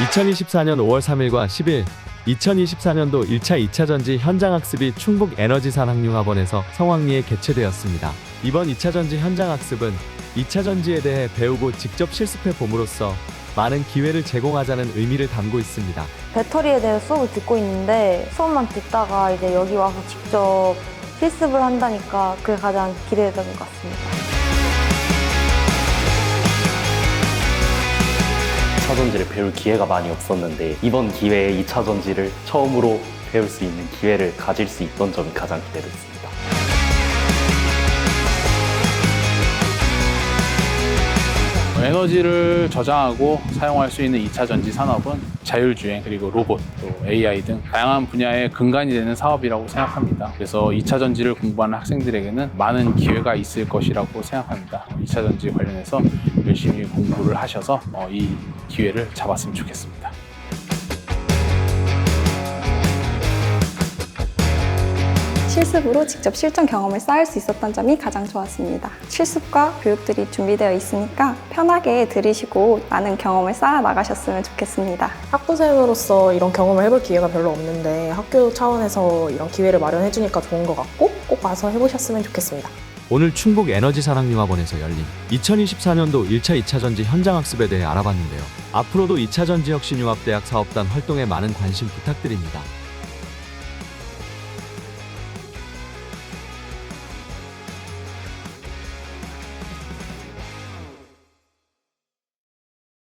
2024년 5월 3일과 10일 2024년도 1차 2차 전지 현장 학습이 충북 에너지산학융합원에서 성황리에 개최되었습니다. 이번 2차 전지 현장 학습은 2차 전지에 대해 배우고 직접 실습해 봄으로써 많은 기회를 제공하자는 의미를 담고 있습니다. 배터리에 대해 수업을 듣고 있는데 수업만 듣다가 이제 여기 와서 직접 실습을 한다니까 그게 가장 기대되는 것 같습니다. 차 전지를 배울 기회가 많이 없었는데 이번 기회에 2차 전지를 처음으로 배울 수 있는 기회를 가질 수 있던 점이 가장 기대됐습니다. 에너지를 저장하고 사용할 수 있는 2차 전지 산업은 자율주행 그리고 로봇 또 AI 등 다양한 분야의 근간이 되는 사업이라고 생각합니다. 그래서 2차 전지를 공부하는 학생들에게는 많은 기회가 있을 것이라고 생각합니다. 2차 전지 관련해서 열심히 공부를 하셔서 어, 이 기회를 잡았으면 좋겠습니다. 실습으로 직접 실전 경험을 쌓을 수 있었던 점이 가장 좋았습니다. 실습과 교육들이 준비되어 있으니까 편하게 들으시고 많은 경험을 쌓아 나가셨으면 좋겠습니다. 학부생으로서 이런 경험을 해볼 기회가 별로 없는데 학교 차원에서 이런 기회를 마련해 주니까 좋은 것 같고 꼭 와서 해보셨으면 좋겠습니다. 오늘 충북 에너지 산학융합원에서 열린 2024년도 1차 2차 전지 현장 학습에 대해 알아봤는데요. 앞으로도 2차 전지 혁신융합대학 사업단 활동에 많은 관심 부탁드립니다.